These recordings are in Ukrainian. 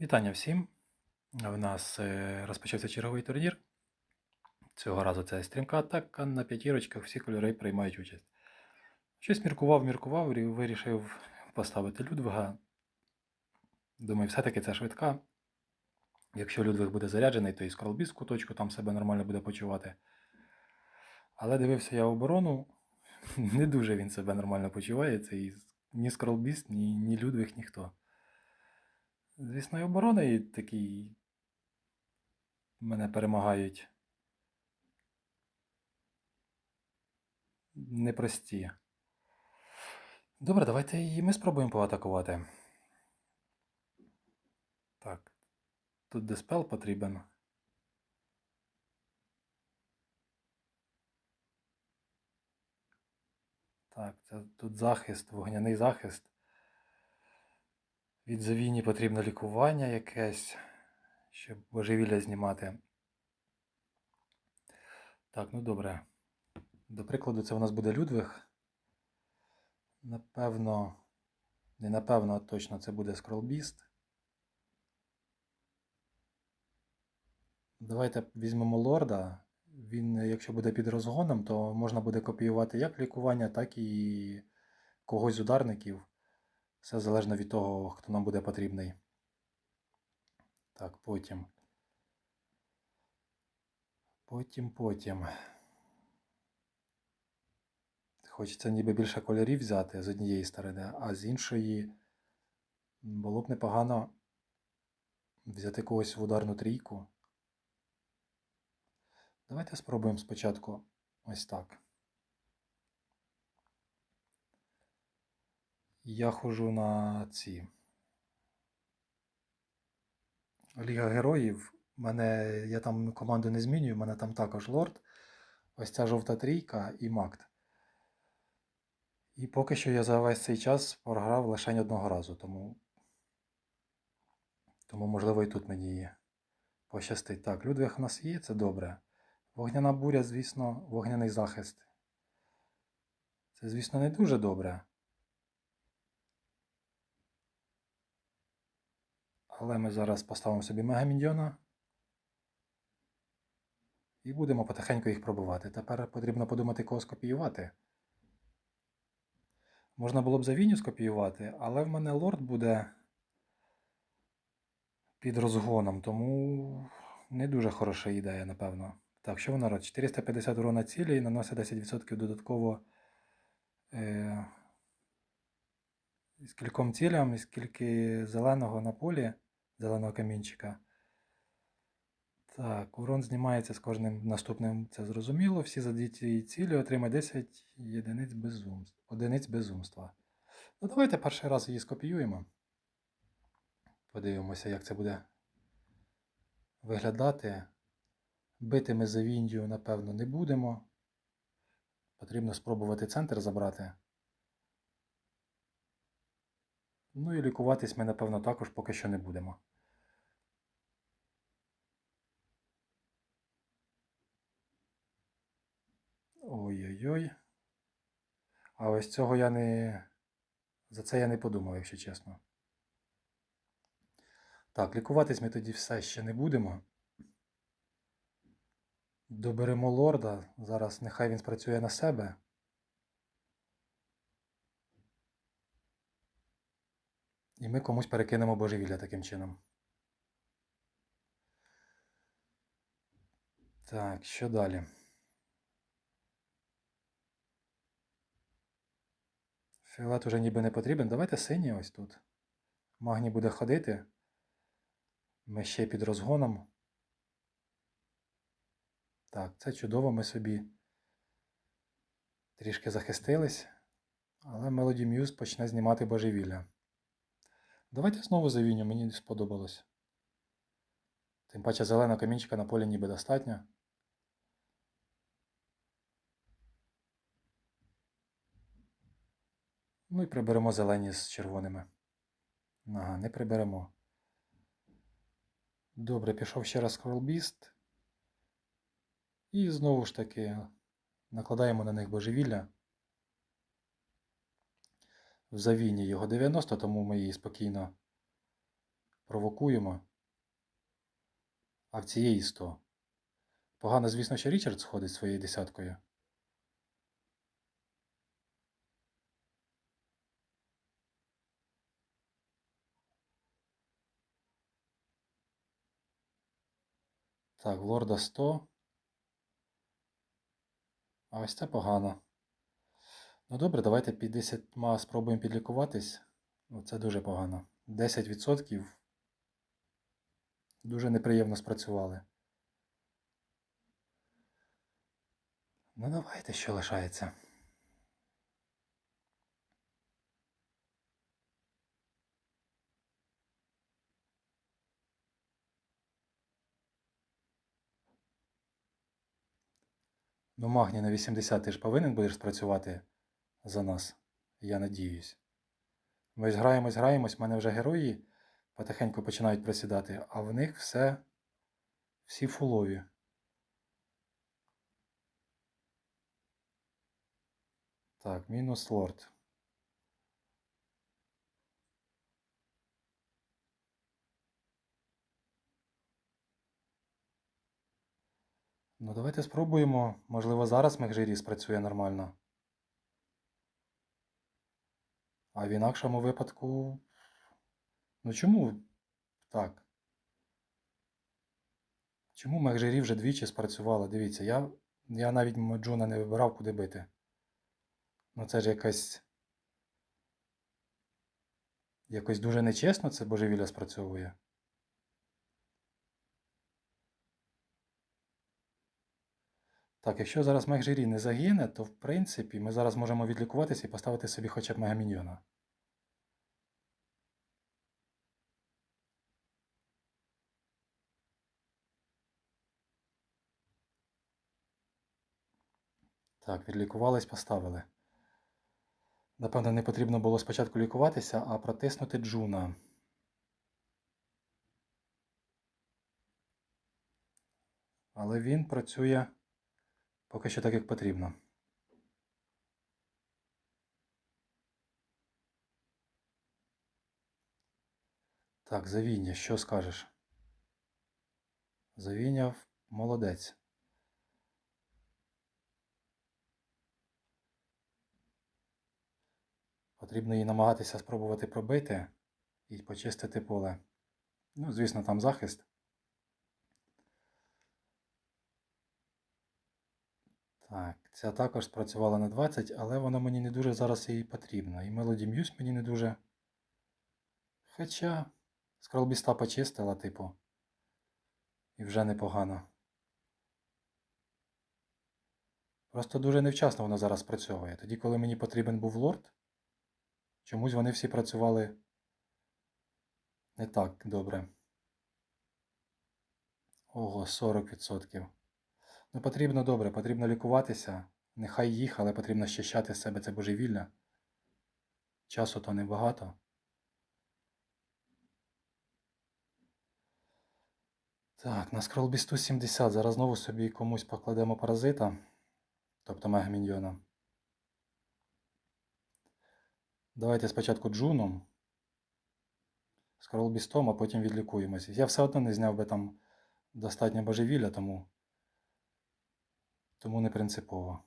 Вітання всім! У нас е, розпочався черговий турнір. Цього разу це стрімка атака на п'ятірочках, всі кольори приймають участь. Щось міркував, міркував, рі- вирішив поставити Людвига. Думаю, все-таки це швидка. Якщо Людвиг буде заряджений, то і Скорлбіс в куточку там себе нормально буде почувати. Але дивився я оборону, не дуже він себе нормально почуває. Це і ні Скорлбіс, ні, ні Людвиг, ніхто. Звісно, і оборона і такі мене перемагають. Непрості. Добре, давайте і ми спробуємо поатакувати. Так. Тут диспел потрібен. Так, це тут захист, вогняний захист. Від завіні потрібно лікування якесь, щоб божевілля знімати. Так, ну добре. До прикладу, це у нас буде Людвиг. Напевно, не напевно, а точно це буде Скролбіст. Давайте візьмемо лорда. Він, якщо буде під розгоном, то можна буде копіювати як лікування, так і когось з ударників. Все залежно від того, хто нам буде потрібний. Так, потім. Потім, потім. Хочеться ніби більше кольорів взяти з однієї сторони, а з іншої було б непогано взяти когось в ударну трійку. Давайте спробуємо спочатку ось так. Я ходжу на ці. Ліга Героїв. Мене, я там команду не змінюю, мене там також лорд. Ось ця жовта трійка і Макт. І поки що я за весь цей час програв лише одного разу, тому. Тому, можливо, і тут мені пощастить. Так, Людвиг у нас є, це добре. Вогняна буря, звісно, вогняний захист. Це, звісно, не дуже добре. Але ми зараз поставимо собі мегаміньйона. І будемо потихеньку їх пробувати. Тепер потрібно подумати, кого скопіювати. Можна було б за Віню скопіювати, але в мене лорд буде під розгоном, тому не дуже хороша ідея, напевно. Так, що вона робить? 450 урона цілі і наносить 10% додатково е, з кільком цілям, і скільки зеленого на полі, зеленого камінчика. Так, урон знімається з кожним наступним, це зрозуміло. Всі задіті цілі отримають 10 єдиниць безумства. Одиниць безумства. Ну, давайте перший раз її скопіюємо. Подивимося, як це буде виглядати. Бити ми за Віндію, напевно, не будемо. Потрібно спробувати центр забрати. Ну і лікуватись ми, напевно, також поки що не будемо. Ой-ой-ой. А ось цього я не. За це я не подумав, якщо чесно. Так, лікуватись ми тоді все ще не будемо. Доберемо лорда. Зараз нехай він спрацює на себе. І ми комусь перекинемо божевілля таким чином. Так, що далі? Фіолет уже ніби не потрібен. Давайте синій ось тут. Магні буде ходити. Ми ще під розгоном. Так, це чудово, ми собі трішки захистились. Але Melody Muse почне знімати божевілля. Давайте знову завіню, мені сподобалось. Тим паче зелена камінчика на полі ніби достатньо. Ну і приберемо зелені з червоними. Ага, не приберемо. Добре, пішов ще раз Скорлбіст. І знову ж таки накладаємо на них божевілля. В завіні його 90, тому ми її спокійно Провокуємо. А в цієї 100. Погано, звісно, що Річард сходить своєю десяткою. Так, в лорда 100. А ось це погано. Ну добре, давайте 50 спробуємо підлікуватись. Ну, це дуже погано. 10% дуже неприємно спрацювали. Ну давайте, що лишається. Ну, Магні на 80 ти ж повинен будеш спрацювати за нас, я надіюсь. Ми ж граємось, граємось, в мене вже герої потихеньку починають присідати, а в них все всі фулові. Так, мінус лорд. Ну, давайте спробуємо. Можливо, зараз Мехжирі спрацює нормально. А в інакшому випадку. Ну чому так? Чому Мехжирі вже двічі спрацювало? Дивіться, я я навіть Маджуна не вибирав, куди бити. Ну це ж якась. Якось дуже нечесно це божевілля спрацьовує. Так, якщо зараз Мехжирі не загине, то в принципі ми зараз можемо відлікуватися і поставити собі хоча б мегаміньйона. Так, відлікувались, поставили. Напевно, не потрібно було спочатку лікуватися, а протиснути Джуна. Але він працює поки що так, як потрібно. Так, Завіння, що скажеш? Завіняв молодець. Потрібно її намагатися спробувати пробити і почистити поле. Ну, звісно, там захист. Так, ця також спрацювала на 20, але вона мені не дуже зараз і потрібна. І Melody Muse мені не дуже. Хоча скролбіста почистила, типу. І вже непогано. Просто дуже невчасно вона зараз працьовує. Тоді, коли мені потрібен був лорд, чомусь вони всі працювали не так добре. Ого, 40%. Ну, потрібно добре, потрібно лікуватися. Нехай їх, але потрібно щищати з себе це божевілля. Часу то небагато. Так, на скролбісту 70. Зараз знову собі комусь покладемо паразита, тобто мегаміньйона. Давайте спочатку джуном. Скролбістом, а потім відлікуємося. Я все одно не зняв би там достатньо божевілля, тому тому не принципово.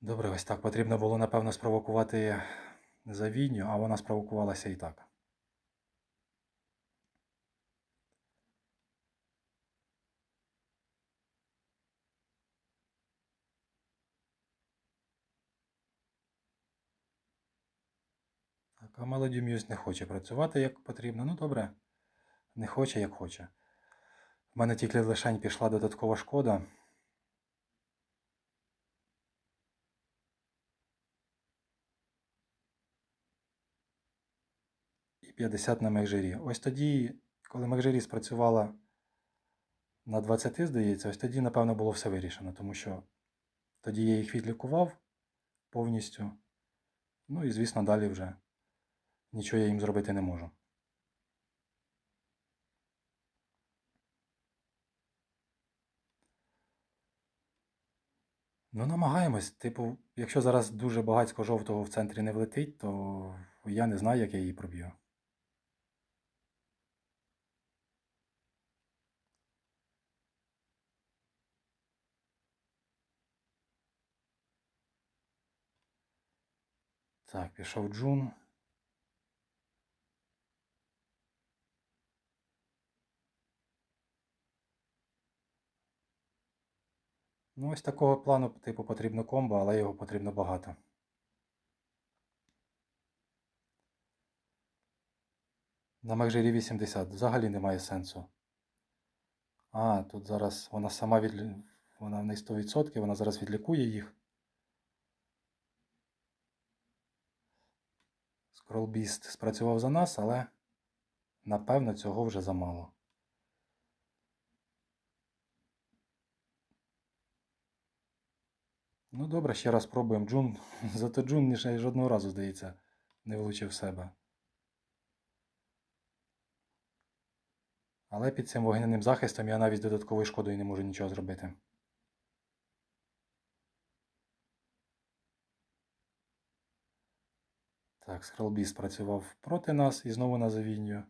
Добре, ось так. Потрібно було, напевно, спровокувати завінню, а вона спровокувалася і так. Так, а Melody Muse не хоче працювати як потрібно. Ну добре, не хоче як хоче. У мене тільки лишень пішла додаткова шкода. І 50 на Мехжирі. Ось тоді, коли Мехжирі спрацювала на 20, здається, ось тоді, напевно, було все вирішено, тому що тоді я їх відлікував повністю. Ну і, звісно, далі вже нічого я їм зробити не можу. Ну, намагаємось. Типу, якщо зараз дуже багатько жовтого в центрі не влетить, то я не знаю, як я її проб'ю. Так, пішов джун. Ну, ось такого плану, типу, потрібно комбо, але його потрібно багато. На Мекжирі 80 взагалі немає сенсу. А, тут зараз вона сама від... Вона не 100%, вона зараз відлікує їх. Скролбіст спрацював за нас, але напевно цього вже замало. Ну добре, ще раз пробуємо джун. Зато джун ніж жодного разу, здається, не влучив себе. Але під цим вогняним захистом я навіть з додатковою шкодою не можу нічого зробити. Так, скролбіс працював проти нас і знову на завінню.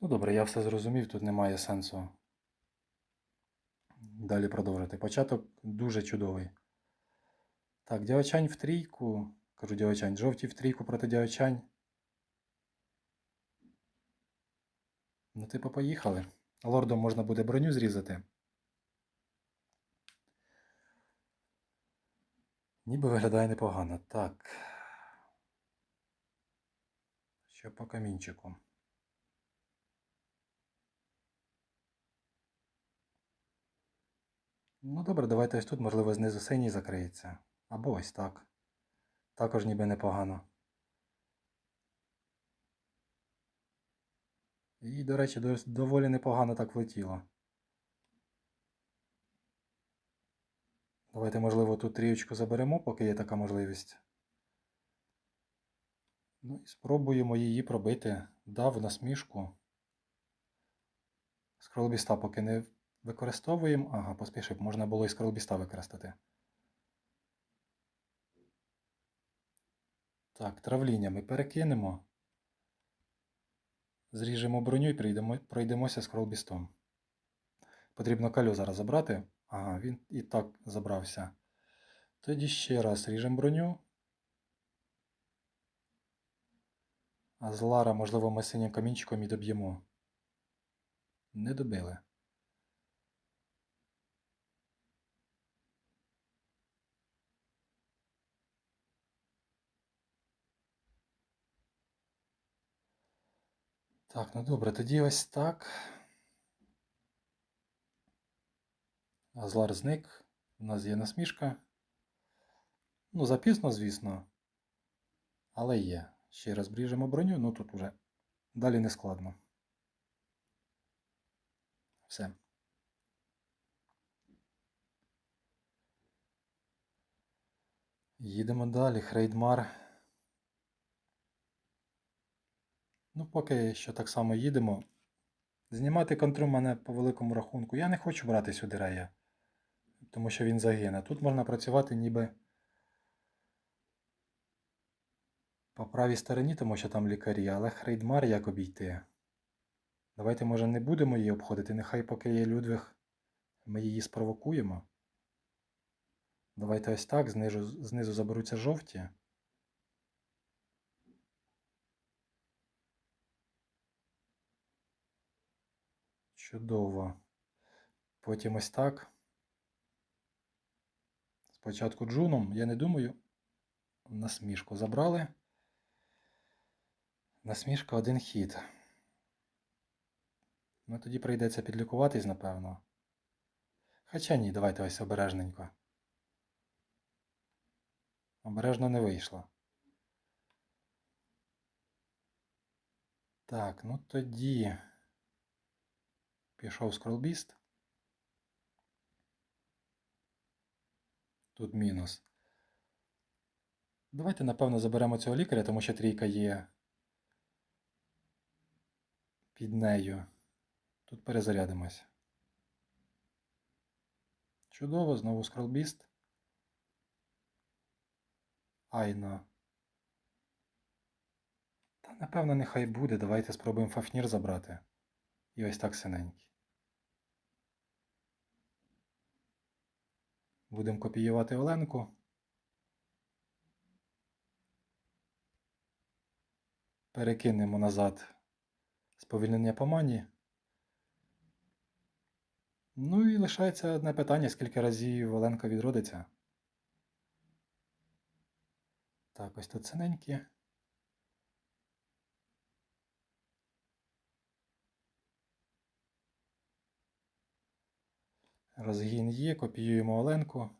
Ну добре, я все зрозумів, тут немає сенсу далі продовжити. Початок дуже чудовий. Так, дявачань в трійку. Кажу дявачань, жовті в трійку проти дявачань. Ну, типу, поїхали. Лордом можна буде броню зрізати. Ніби виглядає непогано. Так. Що по камінчику? Ну добре, давайте ось тут, можливо, знизу синій закриється. Або ось так. Також ніби непогано. І, до речі, доволі непогано так влетіло. Давайте, можливо, тут трієчку заберемо, поки є така можливість. Ну і спробуємо її пробити. Дав насмішку. Скролбіста поки не використовуємо. Ага, поспішив, можна було і скролбіста використати. Так, травління ми перекинемо. Зріжемо броню і прийдемо, пройдемося скролбістом. Потрібно калю зараз забрати. Ага, він і так забрався. Тоді ще раз ріжемо броню. А з Лара, можливо, ми синім камінчиком і доб'ємо. Не добили. Так, ну добре, тоді ось так. Азлар зник. У нас є насмішка. Ну, запізно, звісно. Але є. Ще раз бріжемо броню, ну тут уже далі не складно. Все. Їдемо далі. Хрейдмар. Ну, поки що так само їдемо. Знімати контру мене по великому рахунку. Я не хочу брати сюди рея, тому що він загине. Тут можна працювати ніби по правій стороні, тому що там лікарі, але Хрейдмар як обійти. Давайте, може, не будемо її обходити. Нехай поки є Людвиг, ми її спровокуємо. Давайте ось так, знизу, знизу заберуться жовті. Чудово. Потім ось так. Спочатку джуном, я не думаю. Насмішку забрали. Насмішка один хід. Ну тоді прийдеться підлікуватись, напевно. Хоча ні, давайте ось обережненько. Обережно не вийшло. Так, ну тоді пішов скролбіст. Тут мінус. Давайте, напевно, заберемо цього лікаря, тому що трійка є під нею. Тут перезарядимось. Чудово, знову скролбіст. Айна. Та напевно нехай буде. Давайте спробуємо Фафнір забрати. І ось так синенький. Будемо копіювати Оленку. Перекинемо назад сповільнення по мані. Ну і лишається одне питання, скільки разів Оленка відродиться. Так, ось тут синенькі. Розгін є, копіюємо Оленку.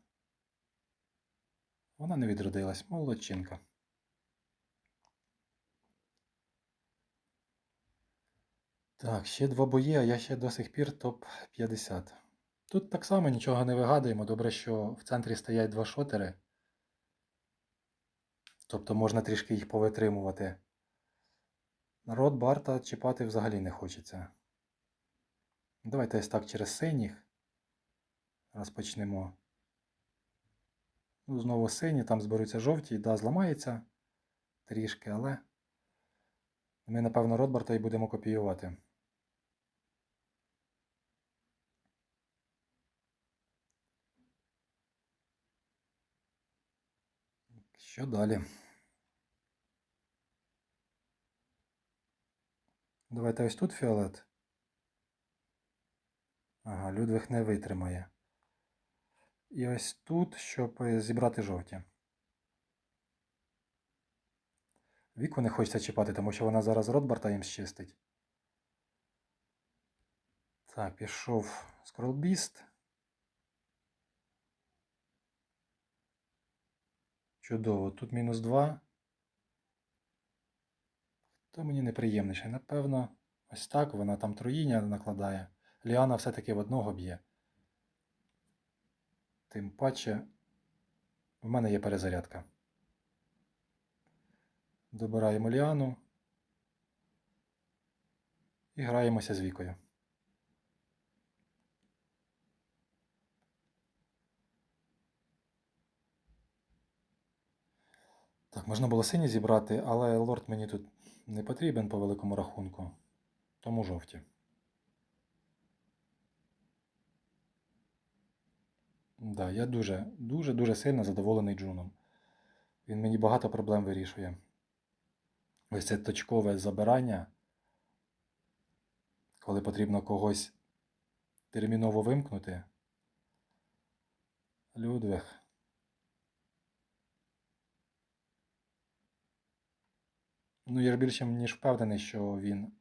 Вона не відродилась, молодчинка. Так, ще два бої, а я ще до сих пір топ-50. Тут так само нічого не вигадуємо. Добре, що в центрі стоять два шотери. Тобто можна трішки їх повитримувати. Народ Барта чіпати взагалі не хочеться. Давайте ось так через синіх. Розпочнемо. Ну, знову сині, там зберуться жовті, да, зламається трішки, але ми, напевно, Ротбарта і будемо копіювати. Що далі? Давайте ось тут фіолет. Ага, Людвиг не витримає. І ось тут, щоб зібрати жовті. Віку не хочеться чіпати, тому що вона зараз Ротбарта їм щистить. Так, пішов скролбіст. Чудово. Тут мінус 2. Хто мені неприємніше? Напевно, ось так вона там троїння накладає. Ліана все-таки в одного б'є. Тим паче, в мене є перезарядка. Добираємо Ліану і граємося з вікою. Так, можна було сині зібрати, але лорд мені тут не потрібен по великому рахунку. Тому жовті. Да, я дуже, дуже, дуже сильно задоволений Джуном. Він мені багато проблем вирішує. Ось це точкове забирання, коли потрібно когось терміново вимкнути. Людвиг. Ну, я ж більше ніж впевнений, що він.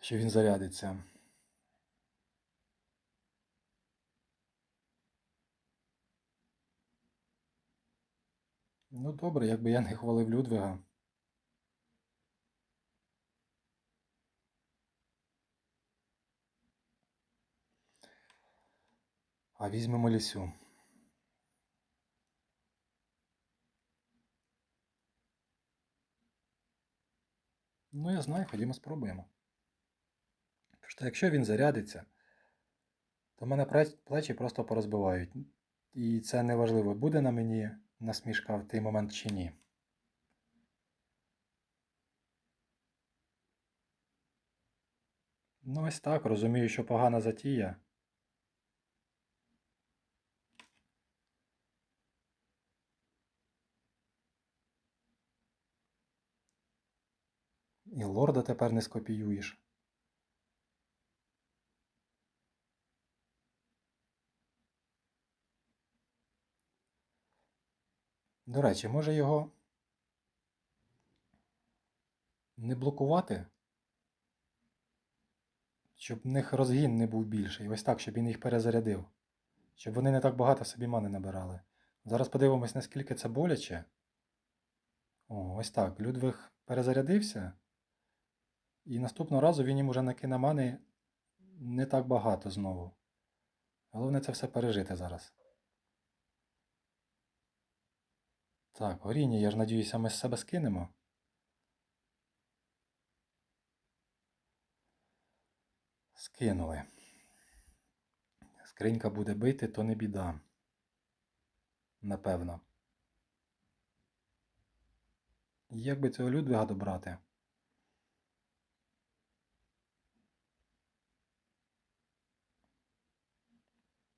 Що він зарядиться. Ну, добре, якби я не хвалив Людвига. А візьмемо лісю. Ну, я знаю, ходімо спробуємо. Що якщо він зарядиться, то мене плечі просто порозбивають. І це не важливо, буде на мені насмішка в той момент чи ні. Ну, ось так, розумію, що погана затія. І лорда тепер не скопіюєш. До речі, може його не блокувати, щоб в них розгін не був більший. Ось так, щоб він їх перезарядив. Щоб вони не так багато собі мани набирали. Зараз подивимось, наскільки це боляче. О, ось так. Людвиг перезарядився. І наступного разу він їм уже накине мани не так багато знову. Головне це все пережити зараз. Так, горіння, я ж надіюся, ми з себе скинемо. Скинули. скринька буде бити, то не біда. Напевно. Як би цього Людвига добрати?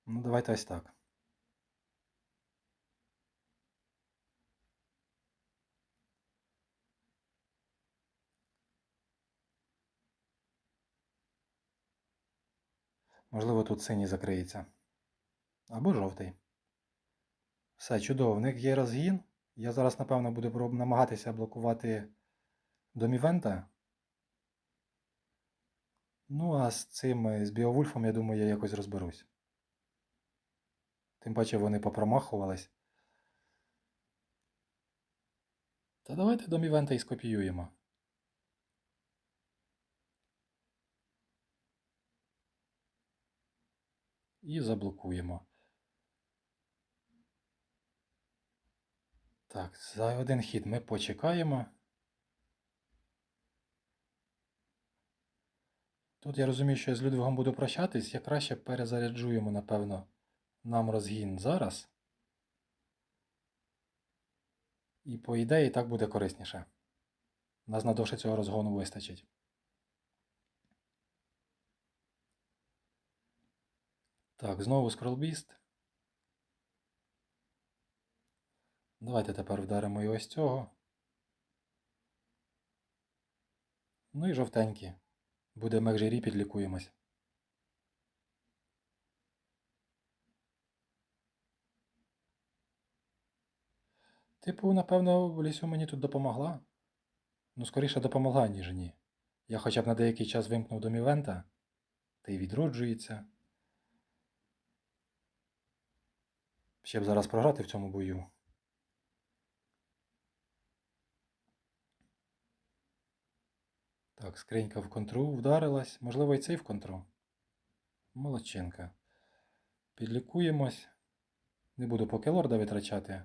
Ну, давайте ось так. Можливо, тут синій закриється. Або жовтий. Все, чудово. В них є розгін. Я зараз, напевно, буду намагатися блокувати домівента. Ну, а з цим, е, з Біовульфом, я думаю, я якось розберусь. Тим паче вони попромахувались. Та давайте домівента і скопіюємо. І заблокуємо. Так, за один хід ми почекаємо. Тут я розумію, що я з Людвигом буду прощатись. Я краще перезаряджуємо, напевно, нам розгін зараз. І по ідеї так буде корисніше. Нас надовше цього розгону вистачить. Так, знову скролбіст. Давайте тепер вдаримо і ось цього. Ну і жовтенькі. Буде мекжирі, підлікуємось. Типу, напевно, Лісю мені тут допомогла. Ну, скоріше допомогла, ніж ні. Я хоча б на деякий час вимкнув домівента, та й відроджується. Ще б зараз програти в цьому бою. Так, скринька в контру вдарилась. Можливо, і цей в контру. Молодчинка. Підлікуємось. Не буду поки лорда витрачати.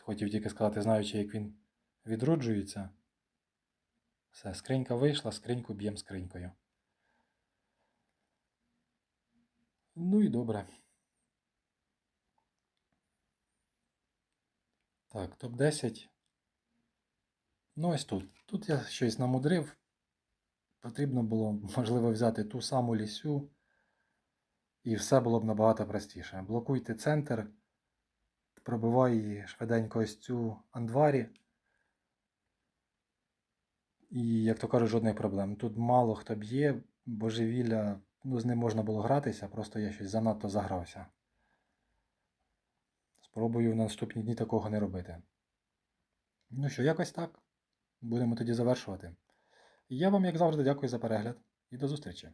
Хотів тільки сказати, знаючи, як він відроджується. Все, скринька вийшла, скриньку б'ємо скринькою. Ну і добре. Так, топ-10. Ну, ось тут. Тут я щось намудрив. Потрібно було, можливо, взяти ту саму лісю. І все було б набагато простіше. Блокуйте центр, пробивай її швиденько ось цю андварі. І, як то кажуть, жодних проблем. Тут мало хто б'є, божевілля, ну, з ним можна було гратися, просто я щось занадто загрався. Спробую в наступні дні такого не робити. Ну що, якось так. Будемо тоді завершувати. Я вам, як завжди, дякую за перегляд і до зустрічі!